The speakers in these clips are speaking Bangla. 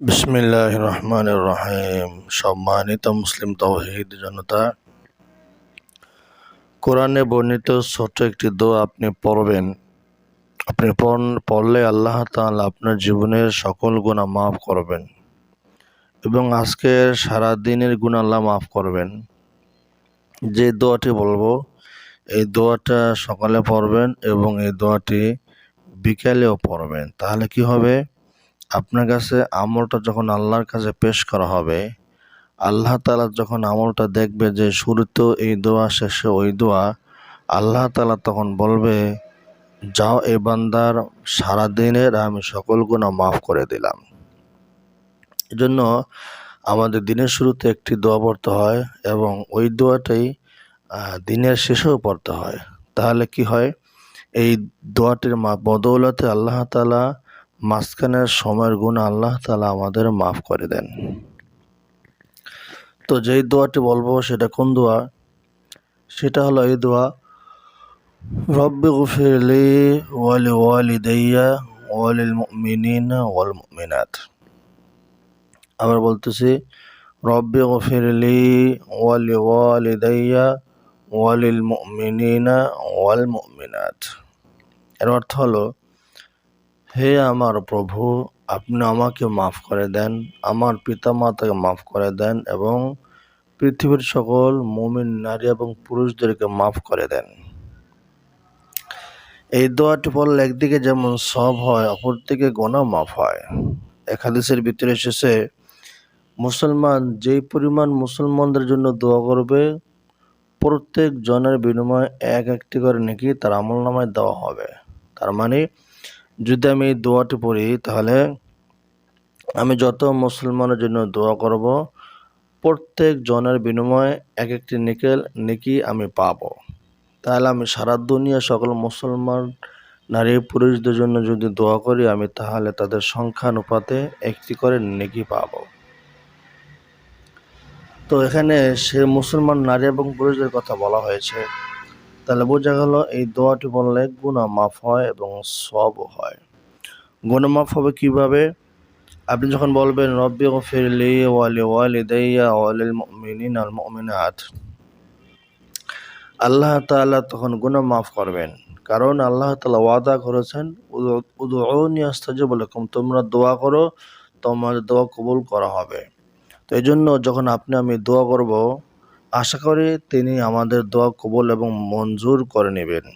বিসমিল্লাহ রহমান রহিম সম্মানিত মুসলিম তৌহিদ জনতা, কোরআনে বর্ণিত ছোট একটি দোয়া আপনি পড়বেন। আপনি পড়- পড়লে আল্লাহ তাআলা আপনার জীবনের সকল গুণা মাফ করবেন এবং আজকের সারা দিনের গুণা আল্লাহ মাফ করবেন। যে দোয়াটি বলব, এই দোয়াটা সকালে পড়বেন এবং এই দোয়াটি বিকালেও পড়বেন। তাহলে কি হবে? আপনার কাছে আমলটা যখন আল্লাহর কাছে পেশ করা হবে, আল্লাহ তালা যখন আমলটা দেখবে যে শুরুতেও এই দোয়া, শেষে ওই দোয়া, আল্লাহ তালা তখন বলবে, যাও এই বান্দার সারাদিনের আমি সকল গুণা মাফ করে দিলাম। এজন্য আমাদের দিনের শুরুতে একটি দোয়া পড়তে হয় এবং ওই দোয়াটাই দিনের শেষেও পড়তে হয়। তাহলে কি হয়? এই দোয়াটির মা বদৌলতে আল্লাহ তালা মাঝখানের সময়ের গুণ আল্লাহ তালা আমাদের মাফ করে দেন। তো যেই দোয়াটি বলব সেটা কোন দোয়া? সেটা হলো এই দোয়া, রব্বি গুফিরলি ওয়ালি ওয়ালিদাইয়া ওয়ালিল মুমিনিনা ওয়াল মুমিনাত আবার বলতেছি, রব্বি গুফিরলি ওয়ালি ওয়ালিদাইয়া ওয়ালিল মুমিনিনা ওয়াল মুমিনাত এর অর্থ হলো হে আমার প্রভু, আপনি আমাকে মাফ করে দেন, আমার পিতা মাতাকে মাফ করে দেন এবং পৃথিবীর সকল মুমিন নারী এবং পুরুষদেরকে মাফ করে দেন। এই দোয়াটি পড়লে একদিকে যেমন সব হয়, অপরদিকে গোনা মাফ হয়। এক হাদিসের ভিতরে এসেছে, মুসলমান যেই পরিমাণ মুসলমানদের জন্য দোয়া করবে, প্রত্যেক জনের বিনিময়ে এক একটি করে নাকি তার আমল নামায় দেওয়া হবে। তার মানে যদি আমি এই দোয়াটি পড়ি, তাহলে আমি যত মুসলমানের জন্য দোয়া করব, প্রত্যেক জনের বিনিময়ে এক একটি নিকেল নেকি আমি পাব। তাহলে আমি সারা দুনিয়া সকল মুসলমান, নারী, পুরুষদের জন্য যদি দোয়া করি, আমি তাহলে তাদের সংখ্যানুপাতে একটি করে নেকি পাবো। তো এখানে সে মুসলমান নারী এবং পুরুষদের কথা বলা হয়েছে। তাহলে বোঝা গেল এই দোয়াটি বললে গুণা মাফ হয় এবং সব হয়। গুণা মাফ হবে কীভাবে? আপনি যখন বলবেন, রব্বি গফিরলি ওয়ালি ওয়ালিদাইয়া ওয়ালিল মুমিনিন আল মুমিনাত। আল্লাহ তাআলা তখন গুনাহ মাফ করবেন। কারণ আল্লাহ তাআলা ওয়াদা করেছেন উদউনি আস্তাজিব লাকুম তোমরা দোয়া করো, তোমাদের দোয়া কবুল করা হবে। তো এই জন্য যখন আপনি, আমি দোয়া করব আশা করি তিনি আমাদের দোয়া কবুল এবং মঞ্জুর করে নেবেন।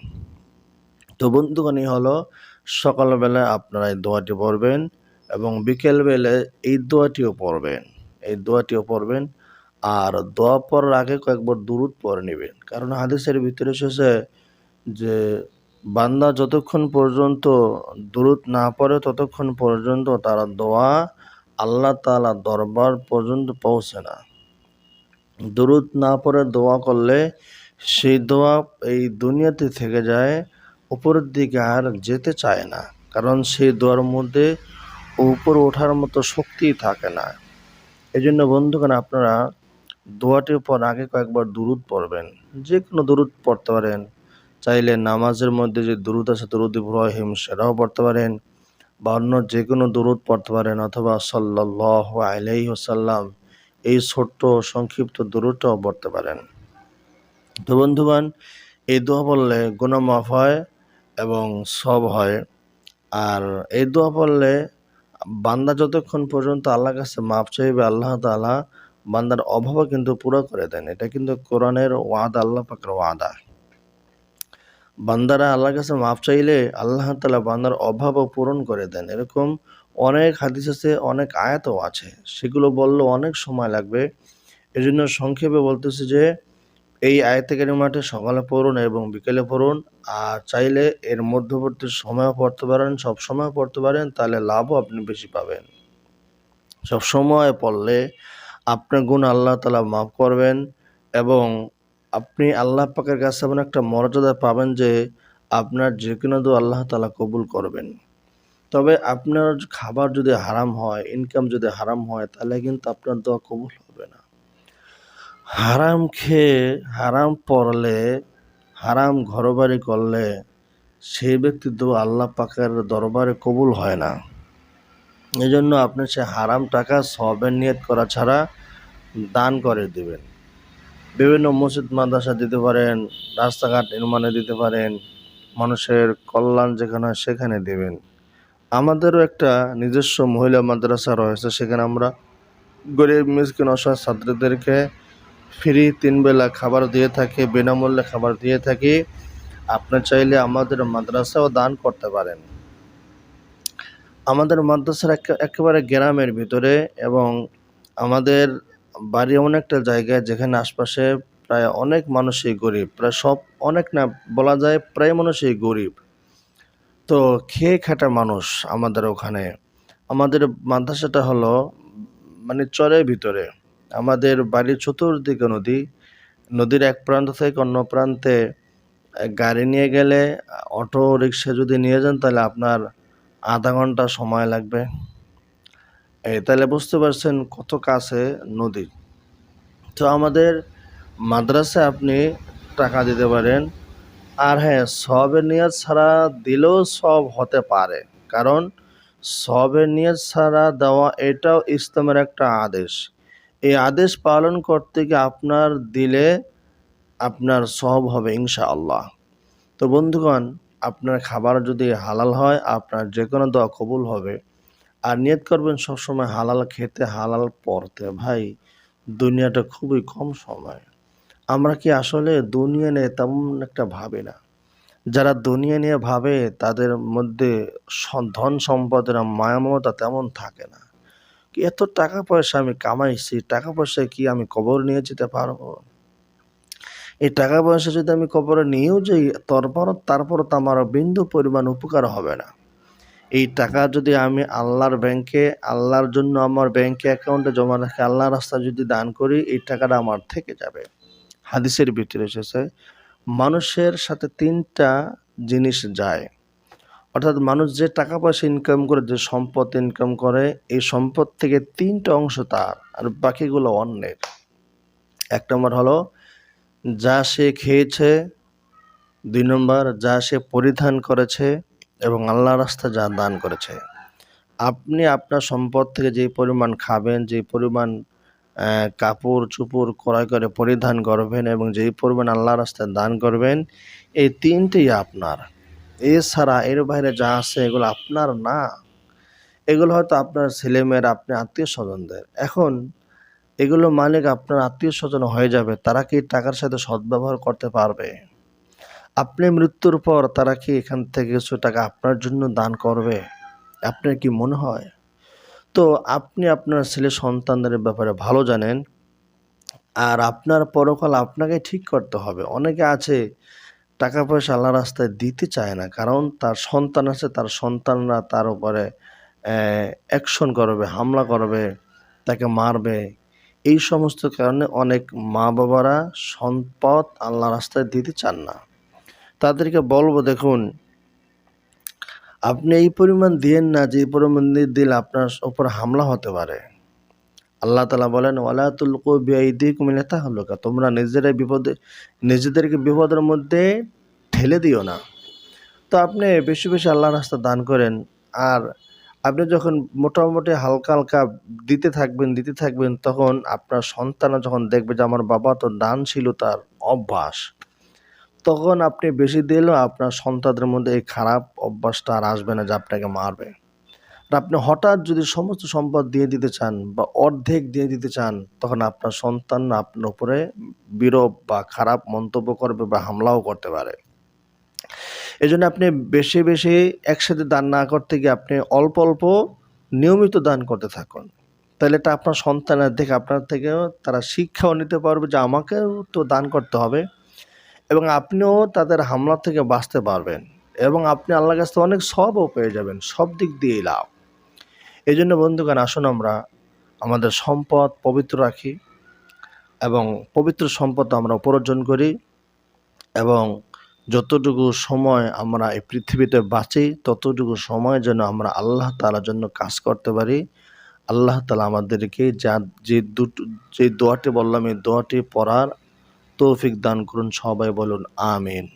তো বন্ধুগণ হলো সকালবেলায় আপনারা এই দোয়াটি পড়বেন এবং বিকেলবেলায় এই দোয়াটিও পড়বেন। এই দোয়াটিও পড়বেন আর দোয়া পড়ার আগে কয়েকবার দুরুদ পড়ে নেবেন। কারণ হাদিসের ভিতরে এসেছে যে, বান্দা যতক্ষণ পর্যন্ত দুরুদ না পড়ে ততক্ষণ পর্যন্ত তারা দোয়া আল্লাহ তাআলা দরবার পর্যন্ত পৌঁছে না। দুরুদ না পড়ে দোয়া করলে সেই দোয়া এই দুনিয়াতে থেকে যায়, উপরের দিকে আর যেতে চায় না। কারণ সেই দোয়ার মধ্যে উপরে ওঠার মতো শক্তি থাকে না। এই জন্য বন্ধুগণ, আপনারা দোয়াটির পর আগে কয়েকবার দুরুদ পড়বেন। যে কোনো দুরুদ পড়তে পারেন। চাইলে নামাজের মধ্যে যে দুরুদ আছে, দুরুদ ইব্রাহিম, সেটাও পড়তে পারেন। বা অন্য যে কোনো দুরুদ পড়তে পারেন, অথবা সাল্লাহ আলাইহি ওসাল্লাম এই ছোট্ট সংক্ষিপ্ত দুরুদটাও পড়তে পারেন। তো বন্ধুগণ, এই দোয়া বললে গুণা মাফ হয় এবং সব হয়। আর এই দোয়া পড়লে বান্দা যতক্ষণ পর্যন্ত আল্লাহর কাছে মাপ চাইবে, আল্লাহ তাআলা বান্দার অভাবও কিন্তু পুরো করে দেন। এটা কিন্তু কোরআনের ওয়াদা, আল্লাহ পাকের ওয়াদা। বান্দারা আল্লাহর কাছে মাপ চাইলে আল্লাহ তাআলা বান্দার অভাবও পূরণ করে দেন। এরকম অনেক হাদিস আছে, অনেক আয়াতও আছে। সেগুলো বললেও অনেক সময় লাগবে। এজন্য সংক্ষেপে বলতেছি যে, এই আয়াতে কারিমাটি সকালে পড়ুন এবং বিকেলে পড়ুন। আর চাইলে এর মধ্যবর্তী সময়ও পড়তে পারেন, সব সময় পড়তে পারেন, তাহলে লাভও আপনি বেশি পাবেন। সব সময় পড়লে আপনার গুণ আল্লাহ তালা মাফ করবেন এবং আপনি আল্লাহ পাকের কাছে এমন একটা মর্যাদা পাবেন যে, আপনার যে কোনো দোয়া আল্লাহ তালা কবুল করবেন। তবে আপনার খাবার যদি হারাম হয় ইনকাম যদি হারাম হয়, তাহলে কিন্তু আপনার দোয়া কবুল হবে না। হারাম খেয়ে, হারাম পড়লে, হারাম ঘরবাড়ি করলে সেই ব্যক্তির দোয়া আল্লাহ পাকের দরবারে কবুল হয় না। এই জন্য আপনি সে হারাম টাকা সবের নিয়ত করা ছাড়া দান করে দিবেন। বিভিন্ন মসজিদ, মাদ্রাসা দিতে পারেন, রাস্তাঘাট নির্মাণে দিতে পারেন, মানুষের কল্যাণ যেখানে সেখানে দেবেন। আমাদেরও একটা নিজস্ব মহিলা মাদ্রাসা রয়েছে, সেখানে আমরা গরিব, মিসকিন, অসহায় ছাত্রদেরকে ফ্রি তিন বেলা খাবার দিয়ে থাকি, বিনামূল্যে খাবার দিয়ে থাকি। আপনি চাইলে আমাদের মাদ্রাসাও দান করতে পারেন। আমাদের মাদ্রাসার একেবারে গ্রামের ভিতরে এবং আমাদের বাড়ি এমন একটা জায়গায় যেখানে আশপাশে প্রায় অনেক মানুষই গরিব, প্রায় সব অনেক না, বলা যায় প্রায় মানুষই গরিব। তো খেয়ে খাটা মানুষ আমাদের ওখানে। আমাদের মাদ্রাসাটা হলো মানে চরের ভিতরে। আমাদের বাড়ির চতুর্দিকে নদী। নদীর এক প্রান্ত থেকে অন্য প্রান্তে গাড়ি নিয়ে গেলে অটো রিক্সা যদি নিয়ে যান তাহলে আপনার আধা ঘণ্টা সময় লাগবে। এই তাহলে বুঝতে পারছেন কত কাছে নদী। তো আমাদের মাদ্রাসায় আপনি টাকা দিতে পারেন আর হ্যাঁ সবের নিয়ত ছাড়া দিলেও সব হতে পারে। কারণ সবের নিয়ত ছাড়া দেওয়া এটাও ইসলামের একটা আদেশ। এই আদেশ পালন করতে গিয়ে আপনার দিলে আপনার সব হবে ইনশাআল্লাহ। তো বন্ধুগণ, আপনার খাবার যদি হালাল হয়, আপনার যে কোনো দোয়া কবুল হবে। আর নিয়ত করবেন সবসময় হালাল খেতে, হালাল পড়তে। ভাই, দুনিয়াটা খুবই কম সময়। আমরা কি আসলে দুনিয়া নিয়ে তেমন একটা ভাবি না? যারা দুনিয়া নিয়ে ভাবে, তাদের মধ্যে ধন সম্পদের মায়া মমতা তেমন থাকে না। এত টাকা পয়সা আমি কামাইছি, টাকা পয়সা কি আমি কবর নিয়ে যেতে পারব? এই টাকা পয়সা যদি আমি কবরে নিয়েও যাই, তারপর তারপর তো আমার বিন্দু পরিমাণ উপকার হবে না। এই টাকা যদি আমি আল্লাহর ব্যাংকে, আল্লাহর জন্য আমার ব্যাংকে অ্যাকাউন্টে জমা রাখি আল্লাহর রাস্তায় যদি দান করি, এই টাকাটা আমার থেকে যাবে। হাদিসের ভিতরে এসেছে, মানুষের সাথে তিনটা জিনিস যায়। অর্থাৎ মানুষ যে টাকা পয়সা ইনকাম করে, যে সম্পদ ইনকাম করে, এই সম্পদ থেকে তিনটা অংশ তার, আর বাকিগুলো অন্যের। এক নম্বর হলো, যা সে খেয়েছে, দুই নম্বর, যা সে পরিধান করেছে এবং আল্লাহ রাস্তা যা দান করেছে। আপনি আপনার সম্পদ থেকে যে পরিমাণ খাবেন, যে পরিমাণ কাপড় চুপড় ক্রয় করে পরিধান করবেন এবং যেই পরিমাণ আল্লাহ রাস্তায় দান করবেন, এই তিনটেই আপনার। এছাড়া এর বাইরে যা আছে এগুলো আপনার না। এগুলো হয়তো আপনার ছেলেমেয়ের, আপনি আত্মীয় স্বজনদের এখন এগুলো মালিক আপনার আত্মীয় স্বজন হয়ে যাবে, তারা কি টাকার সাথে সদ্ব্যবহার করতে পারবে? আপনি মৃত্যুর পর তারা কি এখান থেকে কিছু টাকা আপনার জন্য দান করবে? আপনার কি মনে হয়? তো আপনি আপনার ছেলে সন্তানদের ব্যাপারে ভালো জানেন আর আপনার পরকাল আপনাকে ঠিক করতে হবে। অনেকে আছে টাকা পয়সা আল্লাহ রাস্তায় দিতে চায় না, কারণ তার সন্তান আছে, তার সন্তানরা তার উপরে অ্যাকশন করবে, হামলা করবে, তাকে মারবে। এই সমস্ত কারণে অনেক মা বাবারা সম্পদ আল্লাহ রাস্তায় দিতে চান না। তাদেরকে বলব, দেখুন আপনি এই পরিমাণ দিয়েন না, যে পরিমাণ দিলে আপনার উপর হামলা হতে পারে। আল্লাহ তালা বলেন, ওয়ালা তুলকু বিআইদি কুমিলাতা হলুকা তোমরা নিজেরাই বিপদে, নিজেদেরকে বিপদের মধ্যে ঠেলে দিও না। তো আপনি বেশি বেশি আল্লাহ রাস্তা দান করেন, আর আপনি যখন মোটামুটি হালকা হালকা দিতে থাকবেন দিতে থাকবেন, তখন আপনার সন্তানরা যখন দেখবে যে আমার বাবা তো দান ছিল তার অভ্যাস তখন আপনি বেশি দিলেও আপনার সন্তানদের মধ্যে এই খারাপ অভ্যাসটা আর আসবে না যে আপনাকে মারবে। আর আপনি হঠাৎ যদি সমস্ত সম্পদ দিয়ে দিতে চান বা অর্ধেক দিয়ে দিতে চান, তখন আপনার সন্তান আপনার উপরে বিরূপ বা খারাপ মন্তব্য করবে বা হামলাও করতে পারে। এই জন্য আপনি বেশি বেশি একসাথে দান না করতে গিয়ে আপনি অল্প অল্প নিয়মিত দান করতে থাকুন। তাহলে এটা আপনার সন্তানের দেখে আপনার থেকেও তারা শিক্ষাও নিতে পারবে যে আমাকেও তো দান করতে হবে। এবং আপনিও তাদের হামলা থেকে বাঁচতে পারবেন। এবং আপনি আল্লাহর কাছ থেকে অনেক সবও পেয়ে যাবেন। সব দিক দিয়েই লাভ। এই জন্য বন্ধুগণ, আসুন আমরা আমাদের সম্পদ পবিত্র রাখি এবং পবিত্র সম্পদ আমরা উপার্জন করি এবং যতটুকু সময় আমরা এই পৃথিবীতে বাঁচি, ততটুকু সময় যেন আমরা আল্লাহ তালার জন্য কাজ করতে পারি। আল্লাহ তালা আমাদেরকে যা যে দুটো যে দোয়াটি বললাম, এই দোয়াটি পড়ার তৌফিক দান করুন সবাই বলুন আমিন।